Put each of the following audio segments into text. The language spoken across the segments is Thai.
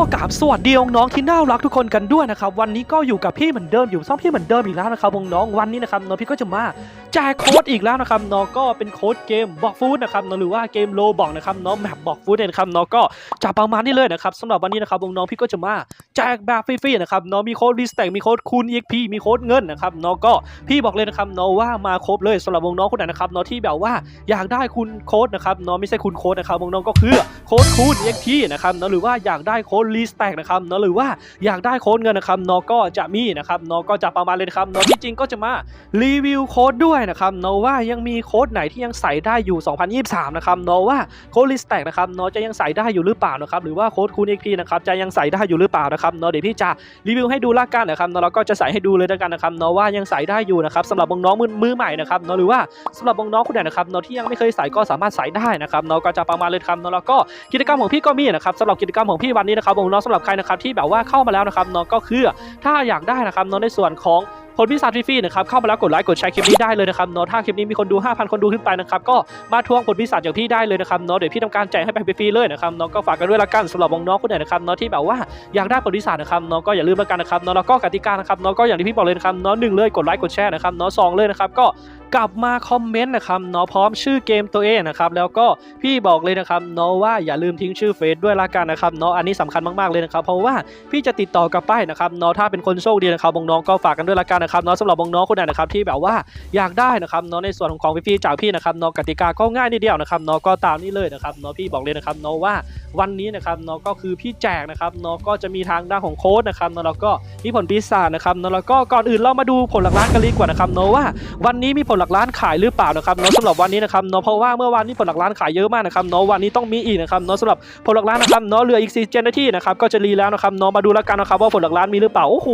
ก็กลับสวัสดีน้องที่น่ารักทุกคนกันด้วยนะครับวันนี้ก็อยู่กับพี่เหมือนเดิมอยู่ซ่อมพี่เหมือนเดิมอีกแล้วนะครับน้องวันนี้นะครับน้องพี่ก็จะมา แจกโค้ดอีกแล้วนะครับน้องก็เป็นโค้ดเกมบอกฟูดนะครับน้องหรือว่าเกมโลบอกนะครับน้องแมปบอกฟูดเนี่ยนะครับน้องก็จะประมาณนี้เลยนะครับสำหรับวันนี้นะครับน้องพี่ก็จะมาแจกแบบฟรีๆนะครับน้องมีโค้ดรีสแต็กมีโค้ดคูณ EXP มีโค้ดเงินนะครับน้องก็พี่บอกเลยนะครับน้องว่ามาครบเลยสำหรับวงน้องคนไหนนะครับน้องที่แบบว่าอยากได้คุณโค้ดนะครับน้องไม่ใช่คุณโค้ดนะครับวงน้องก็คือโค้ดคูณ EXP นะครับเนาะหรือว่าอยากได้โค้ดรีสแต็กนะครับเนาะหรือว่าอยากได้โค้ดเงินนะครับเนาะก็จะมีนะครับเนาะก็จะประมาณเลยนะครับเนาะที่จริงก็จะมารีวิวโค้ดด้วยนะครับเนว่ายังมีโค้ดไหนที่ยังใส่ได้อยู่ 2023 นะครับเนว่าโค้ดรีสแตกนะครับเนาะจะยังใส่ได้อยู่หรือเปล่านะครับหรือว่าโค้ดคูณ EXP นะครับจะยังใส่ได้อยู่หรือเปล่านะครับเนาะเดี๋ยวพี่จะรีวิวให้ดูละกันนะครับเนาะแล้วก็จะใส่ให้ดูเลยละกันนะครับเนว่ายังใส่ได้อยู่นะครับสำหรับน้องมือมือใหม่นะครับเนาะหรือว่าสำหรับน้องคนไหนนะครับเนาะที่ยังไม่เคยใส่ก็สามารถใส่ได้นะครับเนาะก็จะประมาณเลยครับเนาะแล้วก็กิจกรรมของพี่ก็มีนะครับสำหรับกิจกรรมของพี่วันนี้นะครับน้องสำหรับใครนะครับที่แบบว่าเข้ามาแล้วนะครับน้องก็คือถ้าอยากได้นะครับน้องในส่วนของ ผลพิศาจฟรีๆนะครับเข้ามาแล้วกดไลค์กดแชร์คลิปนี้ได้เลยนะครับเนาะถ้าคลิปนี้มีคนดู 5,000 คนดูขึ้นไปนะครับก็มาทวงผลพิศาจจากพี่ได้เลยนะครับเนาะเดี๋ยวพี่ทำการแจกให้ไปฟรีเลยนะครับเนาะก็ฝากกันด้วยละกันสำหรับน้องๆคนไหนนะครับเนาะที่แบบว่าอยากได้ผลพิศาจนะครับเนาะก็อย่าลืมละกันนะครับเนาะแล้วก็กติกานะครับเนาะก็อย่างที่พี่บอกเลยนะครับเนาะหนึ่งเลยกดไลค์กดแชร์นะครับเนาะสองเลยนะครับก็ กลับมาคอมเมนต์นะครับเนาะพร้อมชื่อเกมตัวเองนะครับแล้วก็พี่บอกเลยนะครับเนาะว่าอย่าลืมทิ้งชื่อเฟซด้วยละกันนะครับเนาะอันนี้สำคัญมากๆเลยนะครับเพราะว่าพี่จะติดต่อกลับไปนะครับเนาะถ้าเป็นคนโชคดีนะครับน้องๆก็ฝากกันด้วยละกันนะครับเนาะสำหรับน้องๆคนไหนนะครับที่แบบว่าอยากได้นะครับเนาะในส่วนของของพี่ๆจากพี่นะครับเนาะกติกาก็ง่ายนิดเดียวนะครับเนาะก็ตามนี้เลยนะครับเนาะพี่บอกเลยนะครับเนาะว่าวันนี้นะครับเนาะก็คือพี่แจกนะครับเนาะก็จะมีทางด้านของโค้ดนะครับเนาะแล้วก็มีผลพิศาจนะครับเนาะแล้วก็ก่อนอื่นเรามาดูผลหลักล้านกันเลยกว่านะครับเนาะว่าวันนี้มีผลหลักล้านขายหรือเปล่านะครับเนาะสำหรับวันนี้นะครับเนาะเพราะว่าเมื่อวานนี้ผลหลักล้านขายเยอะมากนะครับเนาะวันนี้ต้องมีอีกนะครับเนาะสำหรับผลหลักล้านนะครับเนาะเหลืออีก4นาทีนะครับก็จะรีแล้วนะครับเนาะมาดูแล้วกันนะครับว่าผลหลักล้านมีหรือเปล่าโอ้โห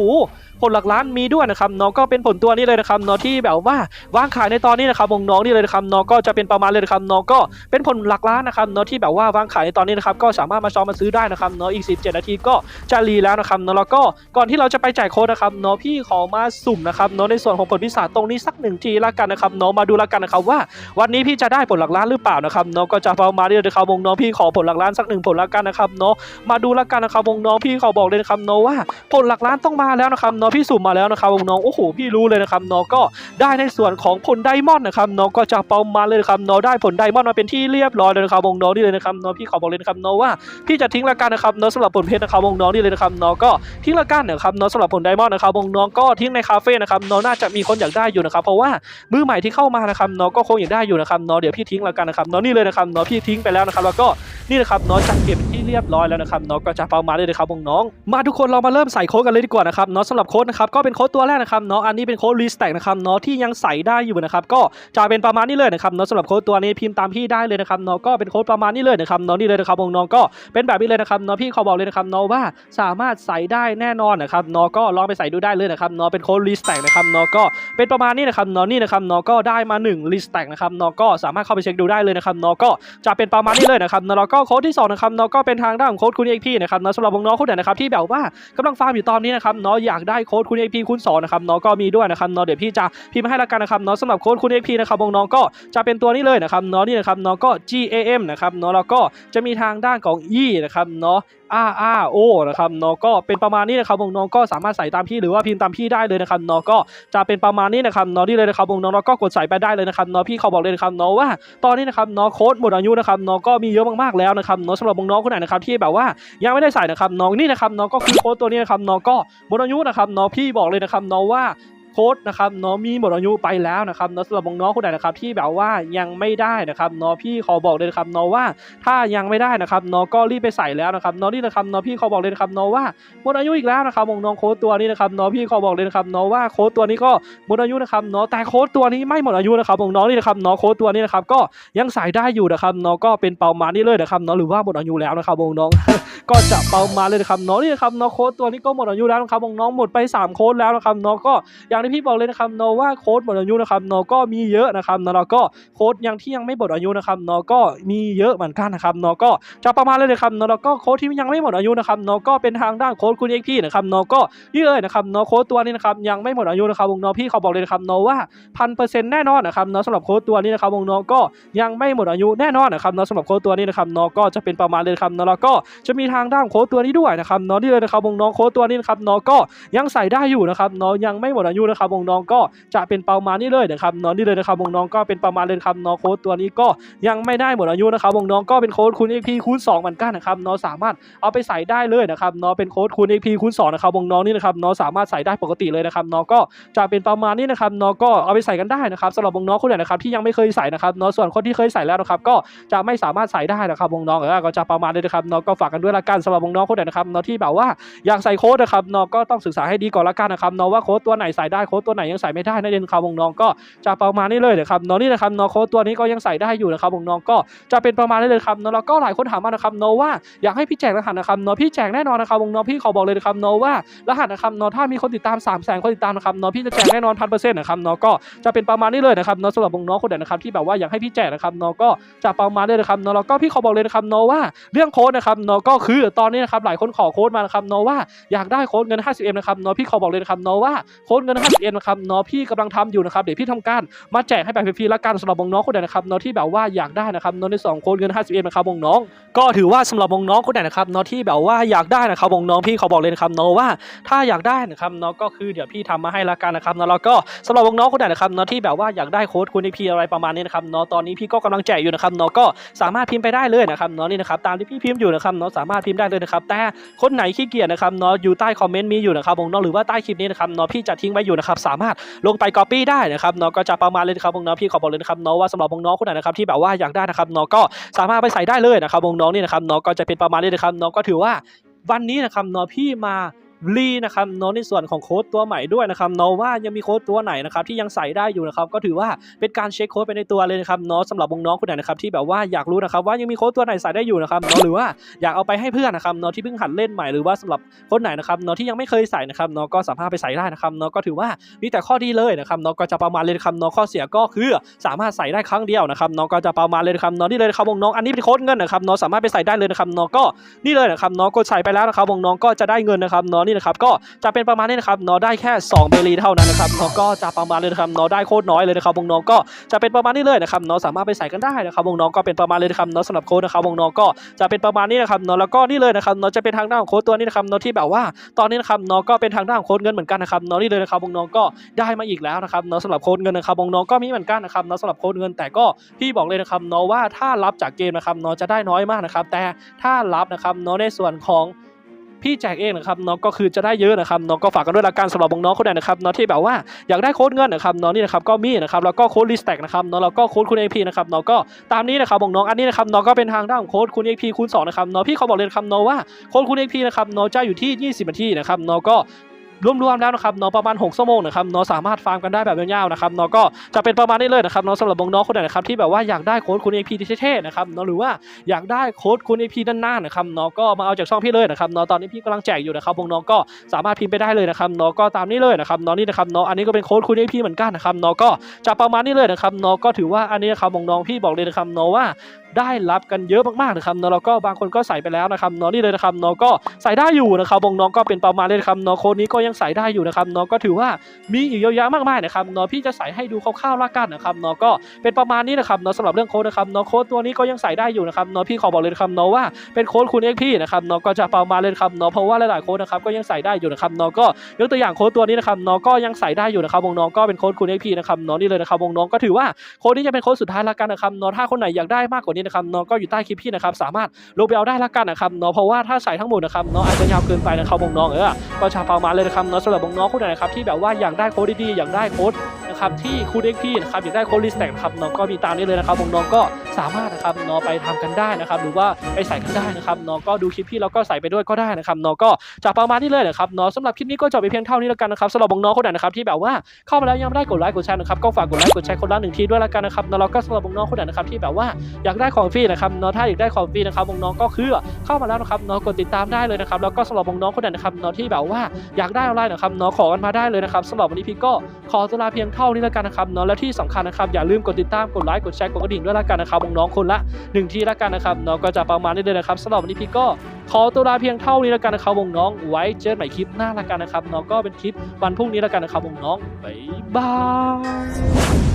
ผลหลักล้านมีด้วยนะครับเนาะก็เป็นผลตัวนี้เลยนะครับเนาะที่แบบว่าวางขายในตอนนี้นะครับวงน้องนี่เลยนะครับเนาะก็จะเป็นประมาณเลยนะครับเนาะก็เป็นผลหลักล้านนะครับเนาะที่แบบว่าวางขายในตอนนี้นะครับก็สามารถมาจองมาซื้อได้นะครับเนาะอีก 17 นาทีก็จะรีแล้วนะครับเนาะแล้วก็ก่อนที่เราจะไปจ่ายโค้ดนะครับเนาะพี่ขอมาสุ่มนะครับเนาะในส่วนของผลพิศาตรงนี้สักหนึ่งทีละกันนะครับเนาะมาดูละกันนะครับว่า วันนี้พี่จะได้ผลหลักล้านหรือเปล่านะครับเนาะก็จะประมาณนี้เลยนะครับวงน้องพี่ขอผลหลักล้านสักหนึ่งผลละกันนะครับเนาะมาดูละกันนะครับวงน้องพี่ขอบอกเลยนะครับเนาะว่าผลหลักล้านต้องมาแล้วนะครับเนาะพี่สุ่มมาแล้วนะครับวงน้องโอ้โหพี่รู้เลยนะครับเนาะก็ได้ในส่วนของผลไดมอนด์นะครับเนาะก็จะประมาณเลยนะครับเนาะได้ผลไดมอนด์มาเป็นที่เรียบร้อยเลยนะครับวงน้องนี่เลยนะครับเนาะพี่ขอบอกเลยนะครับเนาะว่าพี่จะทิ้งละกันนะครับเนาะสำหรับผลเพชรนะครับวงน้องนี่เลยนะครับเนาะก็ทิ้งละกันนะครับเนาะสำหรับผลไดมอนด์นะครับวงน้องก็ทิ้งในคาเฟ่นะครับเนาะน่าจะมีคนอยากได้อยู่นะครับเพราะว่ามือใหม่ที่เข้ามานะครับเนาะก็คงอยากได้อยู่นะครับเนาะเดี๋ยวพี่ทิ้งแล้วกันนะครับเนาะนี่เลยนะครับเนาะพี่ทิ้งไปแล้วนะครับแล้วก็นี่นะครับเนาะจัดเก็บที่เรียบร้อยแล้วนะครับเนาะก็จะประมาณนี้เลยครับน้องมาทุกคนเรามาเริ่มใส่โค้ดกันเลยดีกว่านะครับเนาะสำหรับโค้ดนะครับก็เป็นโค้ดตัวแรกนะครับเนาะอันนี้เป็นโค้ดรีสแต็กนะครับเนาะที่ยังใส่ได้อยู่นะครับก็จะเป็นประมาณนี้เลยนะครับเนาะสำหรับโค้ดตัวนี้พิมพ์ตามพี่ได้เลยนะครับเนาะก็เป็นโค้ดประมาณนี้เลยนะครับเนาะนี่เลยนะครับน้องก็เป็นแบบนี้เลยนะครับเนาะพี่ขอบอกเลยนะครับเนาะว่าสามารถใส่ได้แน่นอนนะครับเนาะก็ลองไปใส่ดูได้เลยนะครับเนาะเป็นโค้ดรีสแต็กนะครับเนาะก็เป็นประมาณนี้นะครับเนาะนี่นะครับเนาะก็ได้มา1 list tag นะครับนาะก็สามารถเข้าไปเช็คดูได้เลยนะครับนาะก็จะเป็นประมาณนี้เลยนะครับนาะแล้วก็โค้ดที่สองนะครับนาะก็เป็นทางด้านของโค้ดคุณ XP นะครับนาะสำหรับน้องๆคนไหนนะครับที่แบบว่ากำลังฟาร์มอยู่ตอนนี้นะครับนาะอยากได้โค้ดคุณ XP คูณสองนะครับนาะก็มีด้วยนะครับนาะเดี๋ยวพี่จะพิมพ์ให้ละกันนะครับนาะสำหรับโค้ดคุณ XP นะครับน้องก็จะเป็นตัวนี้เลยนะครับนาะนี่นะครับนาะก็ GAM นะครับนาะแล้วก็จะมีทางด้านของ E นะครับเนาะ R R O นะครับเนาะก็เป็นประมาณนี้นะครับน้องก็สามารถใส่ตามพี่หรือว่าพิมพ์ตามพี่ได้เลยนะครับเนาะก็จะเป็นประมาณนี้นะครับเนาะนี่เลยนะครับน้องก็กดใส่ไปได้เลยนะครับเนาะพี่เขาบอกเลยนะครับเนาะว่าตอนนี้นะครับเนาะโค้ดหมดอายุนะครับเนาะก็มีเยอะมากๆแล้วนะครับเนาะสำหรับน้องคนไหนนะครับที่แบบว่ายังไม่ได้ใส่นะครับน้องนี่นะครับเนาะก็คือโค้ดตัวนี้นะครับเนาะก็หมดอายุนะครับเนาะพี่บอกเลยนะครับเนาะว่า โค้ดนะครับเนาะมีหมดอายุไปแล้วนะครับเนาะสำหรับน้องคนไหนนะครับที่แบบว่ายังไม่ได้นะครับเนาะพี่ขอบอกเลยนะครับเนาะว่าถ้ายังไม่ได้นะครับเนาะก็รีบไปใส่แล้วนะครับเนาะนี่นะครับเนาะพี่ขอบอกเลยนะครับเนาะว่าหมดอายุอีกแล้วนะครับน้องโค้ดตัวนี้นะครับเนาะพี่ขอบอกเลยนะครับเนาะว่าโค้ดตัวนี้ก็หมดอายุนะครับเนาะแต่โค้ดตัวนี้ไม่หมดอายุนะครับน้องนี่นะครับเนาะโค้ดตัวนี้นะครับก็ยังใส่ได้อยู่นะครับเนาะก็เป็นเปามานี่เลยนะครับเนาะหรือว่าหมดอายุแล้วนะครับน้องก็จะเปามาเลยนะครับเนาะนี่นะครับเนาะโค้ดตัวนี้ก็หมดอายุแล้วนะครับน้องหมดไปสามโค้ดแล้วนะครับเนาะก็อย่างที่พี่บอกเลยนะครับเนาะว่าโค้ดหมดอายุนะครับเนาะก็มีเยอะนะครับเนาะแล้วก็โค้ดยังที่ยังไม่หมดอายุนะครับเนาะก็มีเยอะเหมือนกันนะครับเนาะก็จะประมาณเลยนะครับเนาะแล้วก็โค้ดที่ยังไม่หมดอายุนะครับเนาะก็เป็นทางด้านโค้ดคุณเอกพี่นะครับเนาะก็นี่เลยนะครับเนาะโค้ดตัวนี้นะครับยังไม่หมดอายุนะครับวงเนาะพี่เขาบอกเลยนะครับเนาะว่าพันเปอร์เซ็นต์แน่นอนนะครับเนาะสำหรับโค้ดตัวนี้นะครับวงเนาะก็ยังไม่หมดอายุแน่นอนนะครับเนาะสำหรับโค้ดตัวนี้นะครับเนาะก็จะเป็นประมาณเลยนะครับเนาะแล้วก็จะมีทางด้านโค้ดตัวนี้ด้วยนะครับเนาะนี่เลยนะครับวงเนาะโค้ดตัวนี้นะครับเนาะก็ยังใส่ได้อยู่นะครับเนาะยังไม่หมดอายุนะครับวงน้องก็จะเป็นประมาณนี้เลยนะครับเนาะนี่เลยนะครับวงน้องก็เป็นประมาณเลยครับนาะโค้ดตัวนี้ก็ยังไม่ได้หมดอายุนะครับวงน้องก็เป็นโค้ดคูณ XP คูณ2เหมือนกันนะครับนาะสามารถเอาไปใส่ได้เลยนะครับนาะเป็นโค้ดคูณ XP คูณ2นะครับวงน้องนี่นะครับนาะสามารถใส่ได้ปกติเลยนะครับนาะก็จะเป็นประมาณนี้นะครับนาะก็เอาไปใส่กันได้นะครับสำหรับวงน้องคนไหนนะครับที่ยังไม่เคยใส่นะครับนาะส่วนคนที่เคยใส่แล้วนะครับก็จะไม่สามารถใส่ได้นะครับวงน้องเออก็จะประมาณนี้นะครับนาะก็ฝากกันด้วยละกันสำหรับวงน้องคนไหนนะครับนาะที่แบบว่าอยากใส่โค้ดนะครับน้องก็ต้องศึกษาให้ดีก่อนละกันนะครับน้องว่าโค้ดตัวไหนใส่ได้โค้ดตัวไหนยังใส่ไม่ได้นั่นเองครับวงน้องก็จะประมาณนี้เลยนะครับน้องนี่นะครับน้องโค้ดตัวนี้ก็ยังใส่ได้อยู่นะครับวงน้องก็จะเป็นประมาณนี้เลยครับน้องแล้วก็หลายคนถามมานะครับน้องว่าอยากให้พี่แจกรหัสนะครับน้องพี่แจกแน่นอนนะครับวงน้องพี่ขอบอกเลยนะครับน้องว่ารหัสนะครับน้องถ้ามีคนติดตาม3 0 0 0 0 0คนติดตามนะครับน้องพี่จะแจกแน่นอนพันเปอร์เซ็นต์นะครับน้องก็จะเป็นประมาณนี้เลยนะครับน้องสำหรับวงน้องคนไหนนะครับที่แบบว่าอยากให้พี่แจกนะครับน้องก็จะประมาณนี้เลยนะครับน้องแล้วก็พี่ขอบอกเลยนะครับน้องว่าเรื่องโค้ดนะครับน้องก็คือตอนนี้นะครับหลายคนขอโค้ดมานะครับน้องว่าอยากได้โค้ดเงิน 50M นะครับนาะพี่ขอบอกเลยนะครับนาะว่าโค้ดเงิน 50M นะครับเนาะพี่กำลังทำอยู่นะครับเดี๋ยวพี่ทำการมาแจกให้แบบฟรีๆละกันสำหรับวงน้องคนไหนนะครับเนาะที่แบบว่าอยากได้นะครับเนาะในสองโค้ดเงิน 50M นะครับวงน้องก็ถือว่าสำหรับวงน้องคนไหนนะครับเนาะที่แบบว่าอยากได้นะครับวงน้องพี่ขอบอกเลยนะครับเนาะว่าถ้าอยากได้นะครับเนาะก็คือเดี๋ยวพี่ทำมาให้ละกันนะครับเนาะแล้วก็สำหรับวงน้องคนไหนนะครับเนาะที่แบบว่าอยากได้โค้ดคุณพีอะไรประมาณนี้นะครับเนาะตอนนี้พี่ก็กำลังแจกอยู่นะครับเนาะก็สามารถพิมพ์ไปได้เลยนะครับเนาะนี่นะครับตามที่พี่พิมพ์อยู่นะครับเนาะสามารถพิมพ์ได้เลยนะครับแต่คนไหนขี้เกียจนะครับเนาะอยู่ใต้คอมเมนต์มีอยู่นะครับวงน้องหรือว่าใต้คลิปนี้นะครับเนาะพี่จะทิ้งไว้อยู่นะครับสามารถลงไป copy ได้นะครับเนาะก็จะประมาณเลยนะครับวงน้องพี่ขอบอกเลยนะครับเนาะว่าสำหรับวงน้องคนไหนนะครับที่แบบว่าอยากได้นะครับเนาะก็สามารถไปใส่ได้เลยนะครับวงน้องนี่นะครับเนาะก็จะเป็นประมาณนี้นะครับเนาะก็ถือว่าวันนี้นะครับเนาะพี่มา รีนะครับเนาะในส่วนของโค้ดตัวใหม่ด้วยนะครับเนาะว่ายังมีโค้ดตัวไหนนะครับที่ยังใส่ได้อยู่นะครับก็ถือว่าเป็นการเช็คโค้ดไปในตัวเลยนะครับเนาะสำหรับวงน้องคนไหนนะครับที่แบบว่าอยากรู้นะครับว่ายังมีโค้ดตัวไหนใส่ได้อยู่นะครับเนาะหรือว่าอยากเอาไปให้เพื่อนนะครับเนาะที่เพิ่งหัดเล่นใหม่หรือว่าสำหรับคนไหนนะครับเนาะที่ยังไม่เคยใส่นะครับเนาะก็สามารถไปใส่ได้นะครับเนาะก็ถือว่ามีแต่ข้อดีเลยนะครับเนาะก็จะประมาณเลยนะครับเนาะข้อเสียก็คือสามารถใส่ได้ครั้งเดียวนะครับเนาะก็จะประมาณเลยนะครับเนาะนี่เลยครับวงน้องอันนี้เป็นโค้ดเงินนะครับเนาะสามารถไปใส่ได้เลยนะครับเนาะก็นี่เลยนะครับเนาะกดใส่ไปแล้วนะครับวงน้องก็จะได้เงินนะครับเนาะนี่นะครับก็จะเป็นประมาณนี้นะครับนาะได้แค่2เบลีเท่านั้นนะครับนาะก็จะประมาณเลยนะครับนาะได้โคตรน้อยเลยนะครับวงน้องก็จะเป็นประมาณนี้เลยนะครับนาะสามารถไปใส่กันได้นะครับวงน้องก็เป็นประมาณเลยนะครับนาะสำหรับโค้ดนะครับวงน้องก็จะเป็นประมาณนี้นะครับนาะแล้วก็นี่เลยนะครับนาะจะเป็นทางด้านของโค้ดตัวนี้นะครับนาะที่แบบว่าตอนนี้นะครับนาะก็เป็นทางด้านของโค้ดเงินเหมือนกันนะครับนาะนี่เลยนะครับวงน้องก็ได้มาอีกแล้วนะครับนาะสำหรับโค้ดเงินนะครับวงน้องก็มีเหมือนกันนะครับนาะสำหรับโค้ดเงินแต่ก็พี่บอกเลยนะครับนาะว่าถ้ารับจากเกมนะครับนาะจะได้น้อยมากนะครับแต่ถ้ารับนะครับนาะในส่วนของ พี่แจกเองนะครับเนาะก็คือจะได้เยอะนะครับเนาะก็ฝากกันด้วยละกันสำหรับน้องๆคนไหนนะครับเนาะที่แบบว่าอยากได้โค้ดเงินนะครับเนาะนี่นะครับก็มีนะครับแล้วก็โค้ดลิสแต็กนะครับเนาะแล้วก็โค้ดคุณไอพีนะครับเนาะก็ตามนี้นะครับน้องอันนี้นะครับเนาะก็เป็นทางด้านของโค้ดคุณไอพีคูณสองนะครับเนาะพี่เขาบอกเลยนครับเนาะว่าโค้ดคุณไอพีนะครับเนาะจะอยู่ที่ 20นาทีนะครับเนาะก็ รวมๆแล้วนะครับเนาะประมาณ6ชั่วโมงนะครับเนาะสามารถฟาร์มกันได้แบบยาวๆนะครับเนาะก็จะเป็นประมาณนี้เลยนะครับเนาะสำหรับน้องๆคนไหนนะครับที่แบบว่าอยากได้โค้ดคุณ AP ที่เท่ๆนะครับเนาะหรือว่าอยากได้โค้ดคุณ AP ด้านหน้านะครับเนาะก็มาเอาจากช่องพี่เลยนะครับเนาะตอนนี้พี่กำลังแจกอยู่นะครับน้องๆก็สามารถพิมพ์ไปได้เลยนะครับเนาะก็ตามนี้เลยนะครับเนาะนี่นะครับเนาะอันนี้ก็เป็นโค้ดคุณ AP เหมือนกันนะครับเนาะก็จะประมาณนี้เลยนะครับเนาะก็ถือว่าอันนี้นะครับน้องๆพี่บอกเลยนะครับเนาะว่าได้รับกันเยอะมากๆนะครับเนาะแล้วก็บางคนก็ใส่ไปแล้วนะครับเนาะนี่เลยนะครับเนาะก็ใส่ได้อยู่นะครับวงน้องก็เป็นประมาณเลยนะครับเนาะโค้ดนี้ก็ยังใส่ได้อยู่นะครับเนาะก็ถือว่ามีอีกเยอะแยะมากมายนะครับเนาะพี่จะใส่ให้ดูคร่าวๆละกันนะครับเนาะก็เป็นประมาณนี้นะครับเนาะสำหรับเรื่องโค้ดนะครับเนาะโค้ดตัวนี้ก็ยังใส่ได้อยู่นะครับเนาะพี่ขอบอกเลยนะครับเนาะว่าเป็นโค้ดคุณเอกพี่นะครับเนาะก็จะประมาณเลยครับเนาะเพราะว่าหลายๆโค้ดนะครับก็ยังใส่ได้อยู่นะครับเนาะก็ยกตัวอย่างโค้ดตัวนี้นะครับเนาะก็ยังใส่ได้อยู่นะครับวงน้องก็เป็นโค้ดคุณเอกพี่นะครับเนาะนี่เลยนะครับวงน้องก็ถือว่าโค้ดนี้จะเป็นโค้ดสุดท้ายละกันนะครับเนาะถ้าคนไหนอยากได้มากกว่านี้นะครับเนาะก็อยู่ใต้คลิปพี่นะครับสามารถลงไปเอาได้ละกันนะครับเนาะเพราะว่าถ้าใส่ทั้งหมดนะครับเนาะอาจจะยาวเกินไปนะครับวงน้องเออก็ชาประมาณเลยนะครับเนาะสำหรับวงน้องคนไหนครับที่แบบว่าอยากได้โค้ดดีๆอยากได้โค้ด นะครับที่คุณเอ็กพี่นะครับอยากได้โค้ดลิสแต็กนะครับน้องก็มีตามนี้เลยนะครับน้องก็สามารถนะครับน้องไปทำกันได้นะครับหรือว่าไปใส่กันได้นะครับน้องก็ดูคลิปพี่แล้วก็ใส่ไปด้วยก็ได้นะครับน้องก็จะประมาณนี้เลยนะครับน้องสำหรับคลิปนี้ก็จบไปเพียงเท่านี้แล้วกันนะครับสำหรับน้องคนไหนนะครับที่แบบว่าเข้ามาแล้วยังไม่ได้กดไลค์กดแชร์นะครับก็ฝากกดไลค์กดแชร์คนละหนึ่งทีด้วยแล้วกันนะครับแล้วก็สำหรับน้องคนไหนนะครับที่แบบว่าอยากได้ของฟรีนะครับน้องถ้าอยากได้ของฟรีนะครับน้องก็คือเข้ามาแล้วนะครับน้องกดติดตามได้เลยนะครับแล้วก็สำหรับน้องคนไหนนะครับน้องที่แบบว่าอยากได้อะไรนะครับน้องขอกันมาได้เลยนะครับสำหรับวันนี้พี่ก็ขอตัวลาเพียงเท่านี้แล้วกันนะครับเนาะแล้วที่สำคัญนะครับอย่าลืมกดติดตามกดไลค์กดแชร์กดกระดิ่งด้วยละกันนะครับน้องๆคนละหนึ่งทีละกันนะครับเนาะก็จะประมาณนี้เลยนะครับสำหรับวันนี้พี่ก็ขอตัวลาเพียงเท่านี้แล้วกันนะครับน้องๆไว้เจอกันใหม่คลิปหน้าละกันนะครับเนาะก็เป็นคลิปวันพรุ่งนี้แล้วกันนะครับน้องๆบ๊ายบาย